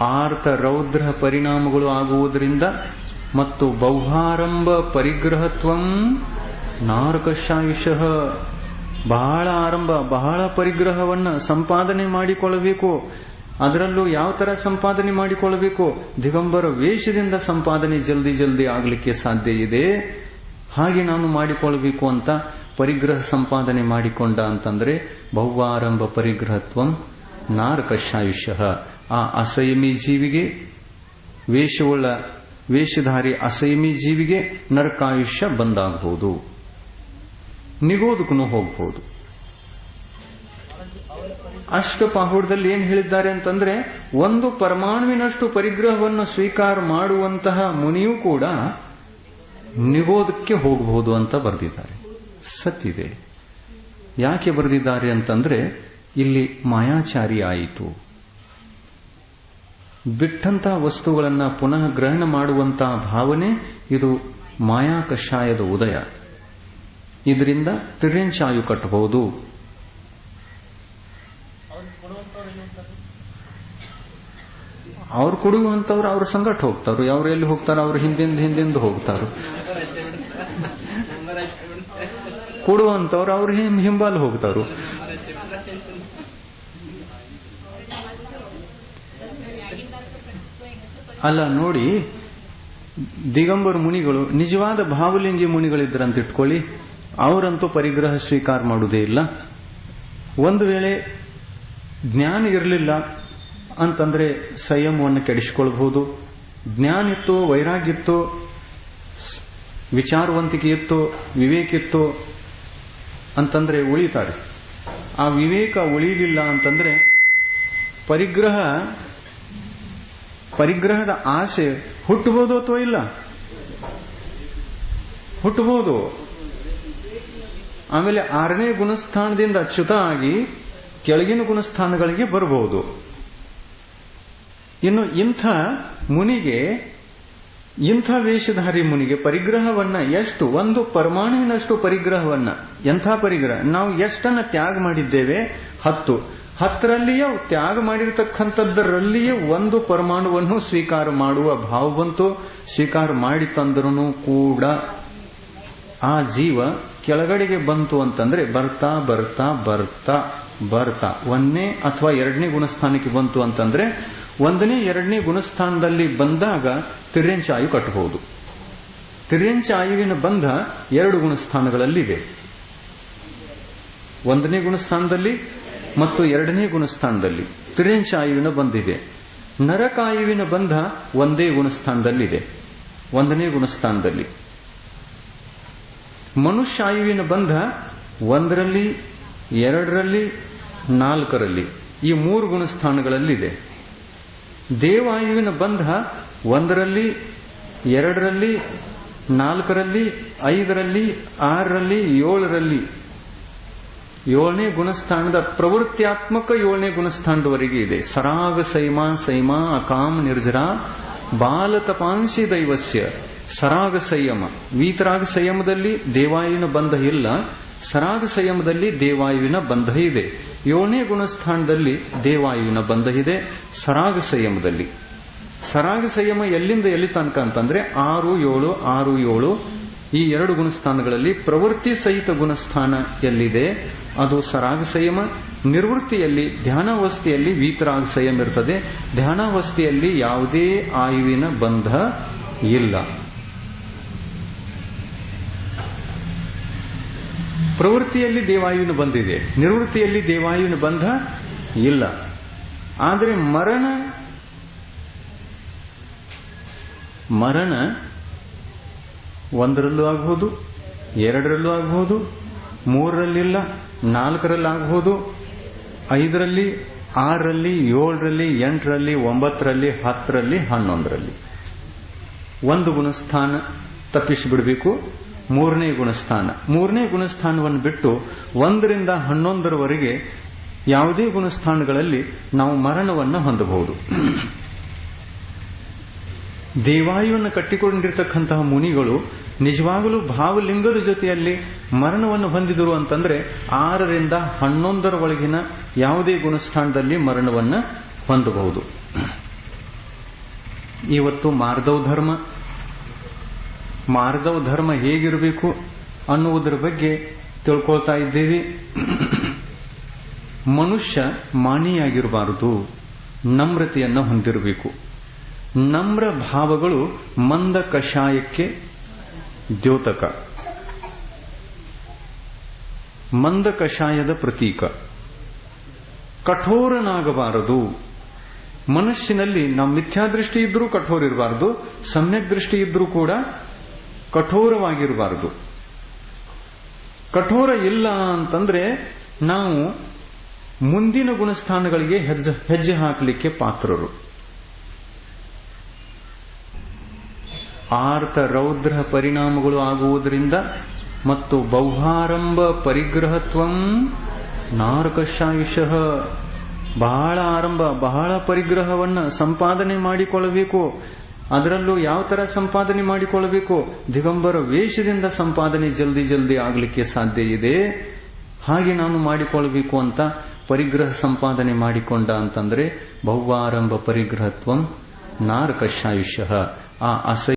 ಆರ್ತ ರೌದ್ರ ಪರಿಣಾಮಗಳು ಆಗುವುದರಿಂದ ಮತ್ತು ಬೌಹಾರಂಭ ಪರಿಗ್ರಹತ್ವಂ ನಾರಕಶಾಯುಷ ಬಹಳ ಆರಂಭ, ಬಹಳ ಪರಿಗ್ರಹವನ್ನ ಸಂಪಾದನೆ ಮಾಡಿಕೊಳ್ಳಬೇಕು. ಅದರಲ್ಲೂ ಯಾವ ತರ ಸಂಪಾದನೆ ಮಾಡಿಕೊಳ್ಳಬೇಕು? ದಿಗಂಬರ ವೇಷದಿಂದ ಸಂಪಾದನೆ ಜಲ್ದಿ ಜಲ್ದಿ ಆಗಲಿಕ್ಕೆ ಸಾಧ್ಯ ಇದೆ. ಹಾಗೆ ನಾನು ಮಾಡಿಕೊಳ್ಳಬೇಕು ಅಂತ ಪರಿಗ್ರಹ ಸಂಪಾದನೆ ಮಾಡಿಕೊಂಡ ಅಂತಂದ್ರೆ ಬಹುವಾರಂಭ ಪರಿಗ್ರಹತ್ವಂ ನಾರಕಶಾಯುಷ್ಯ ಆ ಅಸಯಮಿ ಜೀವಿಗೆ ವೇಷವುಳ್ಳ ವೇಷಧಾರಿ ಅಸಯಮಿ ಜೀವಿಗೆ ನರಕಾಯುಷ್ಯ ಬಂದಾಗಬಹುದು. ನಿಗೋದಕ್ಕೂ ಹೋಗಬಹುದು. ಅಷ್ಟಪಾಹುಡದಲ್ಲಿ ಏನ್ ಹೇಳಿದ್ದಾರೆ ಅಂತಂದ್ರೆ, ಒಂದು ಪರಮಾಣುವಿನಷ್ಟು ಪರಿಗ್ರಹವನ್ನು ಸ್ವೀಕಾರ ಮಾಡುವಂತಹ ಮುನಿಯೂ ಕೂಡ ನಿಗೋದಕ್ಕೆ ಹೋಗಬಹುದು ಅಂತ ಬರೆದಿದ್ದಾರೆ. ಸತ್ತಿದೆ ಯಾಕೆ ಬರೆದಿದ್ದಾರೆ ಅಂತಂದ್ರೆ, ಇಲ್ಲಿ ಮಾಯಾಚಾರಿ ಆಯಿತು. ಬಿಟ್ಟಂತಹ ವಸ್ತುಗಳನ್ನು ಪುನಃ ಗ್ರಹಣ ಮಾಡುವಂತಹ ಭಾವನೆ ಇದು ಮಾಯಾ ಕಷಾಯದ ಉದಯ. ಇದರಿಂದ ತಿರ್ಯಂಚಾಯು ಕಟ್ಟಬಹುದು. ಅವ್ರು ಕೊಡುವಂಥವ್ರು ಅವ್ರ ಸಂಗಟ ಹೋಗ್ತಾರೋ ಅವ್ರು ಎಲ್ಲಿ ಹೋಗ್ತಾರೋ ಅವ್ರು ಹಿಂದಿಂದ ಹಿಂದಿಂದ ಹೋಗ್ತಾರೋ. ಕೊಡುವಂಥವ್ರು ಅವ್ರು ಹಿಂ ಹಿಂಬಾಲ್ ಹೋಗ್ತಾರು. ಅಲ್ಲ, ನೋಡಿ, ದಿಗಂಬರ ಮುನಿಗಳು, ನಿಜವಾದ ಭಾವಲಿಂಗಿ ಮುನಿಗಳಿದ್ರಂತ ಇಟ್ಕೊಳ್ಳಿ ಅವರಂತೂ ಪರಿಗ್ರಹ ಸ್ವೀಕಾರ ಮಾಡುವುದೇ ಇಲ್ಲ. ಒಂದು ವೇಳೆ ಜ್ಞಾನ ಇರಲಿಲ್ಲ ಅಂತಂದ್ರೆ ಸಂಯಮವನ್ನು ಕೆಡಿಸಿಕೊಳ್ಬಹುದು. ಜ್ಞಾನ ಇತ್ತು, ವೈರಾಗ್ಯ ಇತ್ತು, ವಿಚಾರವಂತಿಕೆ ಇತ್ತು, ವಿವೇಕ ಇತ್ತು ಅಂತಂದ್ರೆ ಉಳಿತಾರೆ. ಆ ವಿವೇಕ ಉಳಿಲಿಲ್ಲ ಅಂತಂದ್ರೆ ಪರಿಗ್ರಹ ಪರಿಗ್ರಹದ ಆಸೆ ಹುಟ್ಟಬಹುದು ಅಥವಾ ಇಲ್ಲ? ಹುಟ್ಟಬಹುದು ಆಮೇಲೆ ಆರನೇ ಗುಣಸ್ಥಾನದಿಂದ ಅಚ್ಯುತ ಆಗಿ ಕೆಳಗಿನ ಗುಣಸ್ಥಾನಗಳಿಗೆ ಬರಬಹುದು. ಇನ್ನು ಇಂಥ ಮುನಿಗೆ, ಇಂಥ ವೇಷಧಾರಿ ಮುನಿಗೆ ಪರಿಗ್ರಹವನ್ನ ಎಷ್ಟು, ಒಂದು ಪರಮಾಣುವಿನಷ್ಟು ಪರಿಗ್ರಹವನ್ನ, ಎಂಥ ಪರಿಗ್ರಹ? ನಾವು ಎಷ್ಟನ್ನ ತ್ಯಾಗ ಮಾಡಿದ್ದೇವೆ? ಹತ್ತು. ಹತ್ತರಲ್ಲಿಯೇ ತ್ಯಾಗ ಮಾಡಿರತಕ್ಕಂಥದ್ದರಲ್ಲಿಯೇ ಒಂದು ಪರಮಾಣುವನ್ನು ಸ್ವೀಕಾರ ಮಾಡುವ ಭಾವವಂತೂ ಸ್ವೀಕಾರ ಮಾಡಿ ತಂದ್ರೂ ಕೂಡ ಆ ಜೀವ ಕೆಳಗಡೆಗೆ ಬಂತು ಅಂತಂದ್ರೆ ಬರ್ತಾ ಬರ್ತಾ ಬರ್ತಾ ಬರ್ತಾ. ಒಂದನೇ ಅಥವಾ ಎರಡನೇ ಗುಣಸ್ಥಾನಕ್ಕೆ ಬಂತು ಅಂತಂದ್ರೆ ಒಂದನೇ, ಎರಡನೇ ಗುಣಸ್ಥಾನದಲ್ಲಿ ಬಂದಾಗ ತಿರೆಂಚಾಯು ಕಟ್ಟಬಹುದು ತಿರೆಂಚಾಯುವಿನ ಬಂಧ ಎರಡು ಗುಣಸ್ಥಾನಗಳಲ್ಲಿದೆ. ಒಂದನೇ ಗುಣಸ್ಥಾನದಲ್ಲಿ ಮತ್ತು ಎರಡನೇ ಗುಣಸ್ಥಾನದಲ್ಲಿ ತ್ರಿಂಚಾಯುವಿನ ಬಂಧಿದೆ ನರಕಾಯುವಿನ ಬಂಧ ಒಂದೇ ಗುಣಸ್ಥಾನದಲ್ಲಿದೆ. ಒಂದನೇ ಗುಣಸ್ಥಾನದಲ್ಲಿ ಮನುಷ್ಯಾಯುವಿನ ಬಂಧ ಒಂದರಲ್ಲಿ, ಎರಡರಲ್ಲಿ, ನಾಲ್ಕರಲ್ಲಿ ಈ ಮೂರು ಗುಣಸ್ಥಾನಗಳಲ್ಲಿದೆ. ದೇವಾಯುವಿನ ಬಂಧ ಒಂದರಲ್ಲಿ, ಎರಡರಲ್ಲಿ, ನಾಲ್ಕರಲ್ಲಿ, ಐದರಲ್ಲಿ, ಆರರಲ್ಲಿ, ಏಳರಲ್ಲಿ ಏಳನೇ ಗುಣಸ್ಥಾನದ ಪ್ರವೃತ್ತಿಯಾತ್ಮಕ ಏಳನೇ ಗುಣಸ್ಥಾನದವರೆಗೆ ಇದೆ. ಸರಾಗ ಸೈಮಾ ಸೈಮಾ ಅಕಾಮ್ ನಿರ್ಜರ ಬಾಲ ತಪಾಂಶಿ ದೈವಸ್ಯ. ಸರಾಗ ಸಂಯಮ. ವೀತರಾಗ ಸಂಯಮದಲ್ಲಿ ದೇವಾಯುವಿನ ಬಂಧ ಇಲ್ಲ. ಸರಾಗ ಸಂಯಮದಲ್ಲಿ ದೇವಾಯುವಿನ ಬಂಧ ಇದೆ. ಏಳನೇ ಗುಣಸ್ಥಾನದಲ್ಲಿ ದೇವಾಯುವಿನ ಬಂಧ ಇದೆ. ಸರಾಗ ಸಂಯಮದಲ್ಲಿ. ಸರಾಗ ಸಂಯಮ ಎಲ್ಲಿಂದ ಎಲ್ಲಿ ತನಕ ಅಂತಂದ್ರೆ ಆರು ಏಳು ಆರು ಏಳು ಈ ಎರಡು ಗುಣಸ್ಥಾನಗಳಲ್ಲಿ ಪ್ರವೃತ್ತಿ ಸಹಿತ ಗುಣಸ್ಥಾನ ಎಲ್ಲಿದೆ? ಅದು ಸರಾಗ ಸಂಯಮ ನಿರ್ವೃತ್ತಿಯಲ್ಲಿ, ಧ್ಯಾನಾವಸ್ಥೆಯಲ್ಲಿ ವೀತರಾಗ ಸಂಯಮ ಇರ್ತದೆ. ಧ್ಯಾನಾವಸ್ಥೆಯಲ್ಲಿ ಯಾವುದೇ ಆಯುವಿನ ಬಂಧ ಇಲ್ಲ. ಪ್ರವೃತ್ತಿಯಲ್ಲಿ ದೇವಾಯುವಿನ ಬಂದಿದೆ ನಿವೃತ್ತಿಯಲ್ಲಿ ದೇವಾಯುವಿನ ಬಂಧ ಇಲ್ಲ. ಆದರೆ ಮರಣ ಮರಣ ಒಂದರಲ್ಲೂ ಆಗಬಹುದು ಎರಡರಲ್ಲೂ ಆಗಬಹುದು ಮೂರರಲ್ಲಿಲ್ಲ, ನಾಲ್ಕರಲ್ಲಿ ಆಗಬಹುದು ಐದರಲ್ಲಿ, ಆರರಲ್ಲಿ, ಏಳರಲ್ಲಿ, ಎಂಟರಲ್ಲಿ, ಒಂಬತ್ತರಲ್ಲಿ, ಹತ್ತರಲ್ಲಿ, ಹನ್ನೊಂದರಲ್ಲಿ. ಒಂದು ಗುಣಸ್ಥಾನ ತಪ್ಪಿಸಿಬಿಡಬೇಕು ಮೂರನೇ ಗುಣಸ್ಥಾನ. ಮೂರನೇ ಗುಣಸ್ಥಾನವನ್ನು ಬಿಟ್ಟು ಒಂದರಿಂದ ಹನ್ನೊಂದರವರೆಗೆ ಯಾವುದೇ ಗುಣಸ್ಥಾನಗಳಲ್ಲಿ ನಾವು ಮರಣವನ್ನು ಹೊಂದಬಹುದು. ದೇವಾಯುವನ್ನು ಕಟ್ಟಿಕೊಂಡಿರ್ತಕ್ಕಂತಹ ಮುನಿಗಳು ನಿಜವಾಗಲೂ ಭಾವಲಿಂಗದ ಜೊತೆಯಲ್ಲಿ ಮರಣವನ್ನು ಹೊಂದಿದರು ಅಂತಂದ್ರೆ ಆರರಿಂದ ಹನ್ನೊಂದರ ಒಳಗಿನ ಯಾವುದೇ ಗುಣಸ್ಥಾನದಲ್ಲಿ ಮರಣವನ್ನು ಹೊಂದಬಹುದು. ಇವತ್ತು ಮಾರ್ದವ ಧರ್ಮ. ಮಾರ್ದವ ಧರ್ಮ ಹೇಗಿರಬೇಕು ಅನ್ನುವುದರ ಬಗ್ಗೆ ತಿಳ್ಕೊಳ್ತಾ ಇದ್ದೇವೆ. ಮನುಷ್ಯ ಮಾಣಿಯಾಗಿರಬಾರದು ನಮ್ರತೆಯನ್ನು ಹೊಂದಿರಬೇಕು. ನಮ್ರ ಭಾವಗಳು ಮಂದ ಕಷಾಯಕ್ಕೆ ದ್ಯೋತಕ. ಮಂದ ಕಷಾಯದ ಪ್ರತೀಕ. ಕಠೋರನಾಗಬಾರದು. ಮನುಷ್ಯನಲ್ಲಿ ನಾವು ಮಿಥ್ಯಾದೃಷ್ಟಿ ಇದ್ರೂ ಕಠೋರ ಇರಬಾರದು, ಸಮ್ಯಕ್ ದೃಷ್ಟಿ ಇದ್ರೂ ಕೂಡ ಕಠೋರವಾಗಿರಬಾರದು. ಕಠೋರ ಇಲ್ಲ ಅಂತಂದ್ರೆ ನಾವು ಮುಂದಿನ ಗುಣಸ್ಥಾನಗಳಿಗೆ ಹೆಜ್ಜೆ ಹೆಜ್ಜೆ ಹಾಕಲಿಕ್ಕೆ ಪಾತ್ರರು. ಆರ್ತ ರೌದ್ರ ಪರಿಣಾಮಗಳು ಆಗುವುದರಿಂದ ಮತ್ತು ಬೌಹಾರಂಭ ಪರಿಗ್ರಹತ್ವಂ ನಾರಕಶಾಯುಷ ಬಹಳ ಆರಂಭ, ಬಹಳ ಪರಿಗ್ರಹವನ್ನು ಸಂಪಾದನೆ ಮಾಡಿಕೊಳ್ಳಬೇಕು. ಅದರಲ್ಲೂ ಯಾವ ತರ ಸಂಪಾದನೆ ಮಾಡಿಕೊಳ್ಳಬೇಕು? ದಿಗಂಬರ ವೇಷದಿಂದ ಸಂಪಾದನೆ ಜಲ್ದಿ ಜಲ್ದಿ ಆಗಲಿಕ್ಕೆ ಸಾಧ್ಯ ಇದೆ. ಹಾಗೆ ನಾನು ಮಾಡಿಕೊಳ್ಳಬೇಕು ಅಂತ ಪರಿಗ್ರಹ ಸಂಪಾದನೆ ಮಾಡಿಕೊಂಡ ಅಂತಂದ್ರೆ ಬಹುವಾರಂಭ ಪರಿಗ್ರಹತ್ವಂ ನಾರಕಶಾಯುಷ. ಆ ಅಸಹ್ಯ